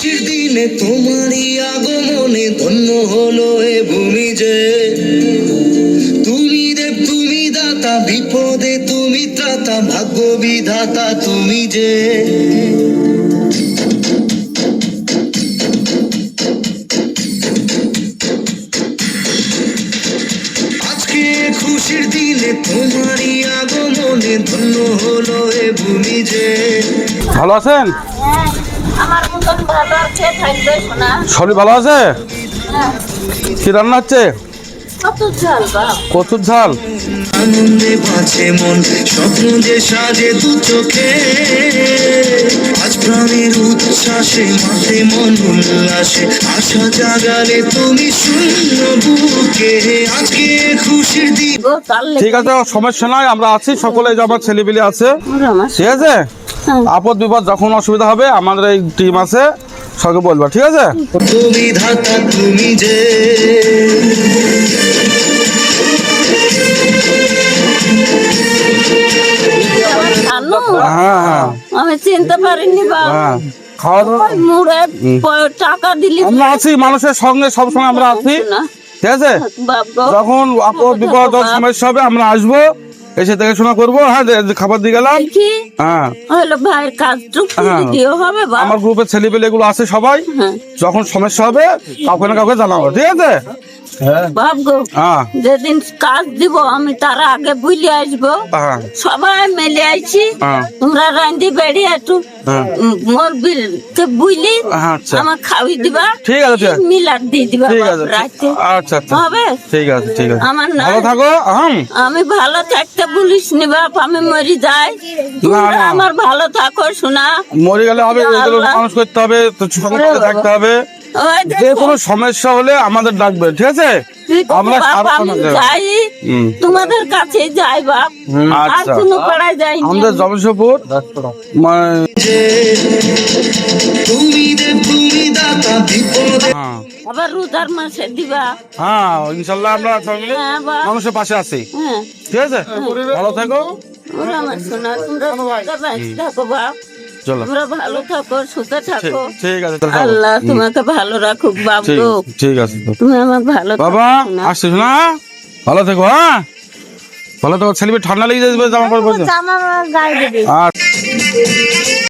খুশির দিনে তোমারই আগমনে ধন্য হলো এ ভূমি যে। তুমি দেব তুমি দাতা বিপদে তুমি ত্রাতা ভাগ্য বিধাতা তুমি যে। আজকে খুশির দিনে তোমারই আগমনে ধন্য হলো এ ভূমি যে। ভালো আছেন? আমার ভালো আছে শরীর ভালো আছে? কি রান্না হচ্ছে? কচুর ঝাল আনন্দে বাঁচে মন স্বপ্ন যে সাজে দু চোখে। আজ প্রাণের উচ্ছ্বাসে মাঠে মন উল্লাসে। আশা জাগালে তুমি শূন্য বুকে। আজকে খুশির দিন। গো তাহলে ঠিক আছে সমস্যা নাই আমরা আছি। সকলে আমার ছেলেপিলে আছে। ঠিক আছে? হ্যাঁ। আপদ বিপদ যখন অসুবিধা হবে আমাদের এই টিম আছে। সবকে বলবা ঠিক আছে? তুমি যে জানো? হ্যাঁ হ্যাঁ। আমি চিনতে পারিনি হ্যাঁ খাওয়া দাওয়া টাকা দিলি আমরা আছি মানুষের সঙ্গে সবসময় আমরা আছি ঠিক আছে? বাপ গো। যখন আপদ বিপদ সমস্যা হবে আমরা আসব। এসে দেখাশোনা করব হ্যাঁ খাবার দিয়ে গেলাম। হ্যাঁ। হলো ভাইয়ের কাজটুকু হ্যাঁ। দিও হবে আমার গ্রুপের ছেলেপেলে এগুলো আছে সবাই। হ্যাঁ। যখন সমস্যা হবে কাউকে না কাউকে জানাব ঠিক আছে? বাপ গো হ্যাঁ। যেদিন কাজ দিব আমি তার আগে বুঝে আসব। সবাই মিলে আইছি। তোমরা রান্ধি একটু হ্যাঁ। উম, মোর বিলকে বুঝলি হ্যাঁ, আচ্ছা। আমার খাওয়াই দিবা ঠিক আছে, ঠিক দিয়ে দিবা ঠিক আছে রাতে আচ্ছা আচ্ছা। হবে? ঠিক আছে ঠিক আছে। আমার না ভালো থাকো হুম আমি ভালো থাকতে বলিস নি বাপ আমি মরি যাই। আমার ভালো থাকো শোনা। মরে গেলে হবে এগুলো মানুষ করতে হবে তো থাকতে হবে। যে কোনো সমস্যা হলে আমাদের ডাকবে ঠিক আছে? আমরা আমি যাই তোমাদের কাছে যাই বাপ। আর আচ্ছা। কোনো পাড়ায় যাই। আমাদের জমশেদপুর মানে হ্যাঁ। আবার রোজার মাসে দিবা। হ্যাঁ ইনশাল্লাহ আমরা হ্যাঁ মানুষের পাশে আছি। হ্যাঁ। ঠিক আছে? ভালো থাকো। তোমরা চলো। তোমরা ভালো থাকো সুস্থ ঠিক থাকো। ঠিক আছে। আল্লাহ তোমাকে ভালো রাখুক বাবু ঠিক আছে তুমি আমার ভালো বাবা। আসছিস না ভালো থেকো হ্যাঁ? ভালো থেকো ছেলে ঠান্ডা লেগে যাবে জামা পরে জামা গায়ে দেবে। আর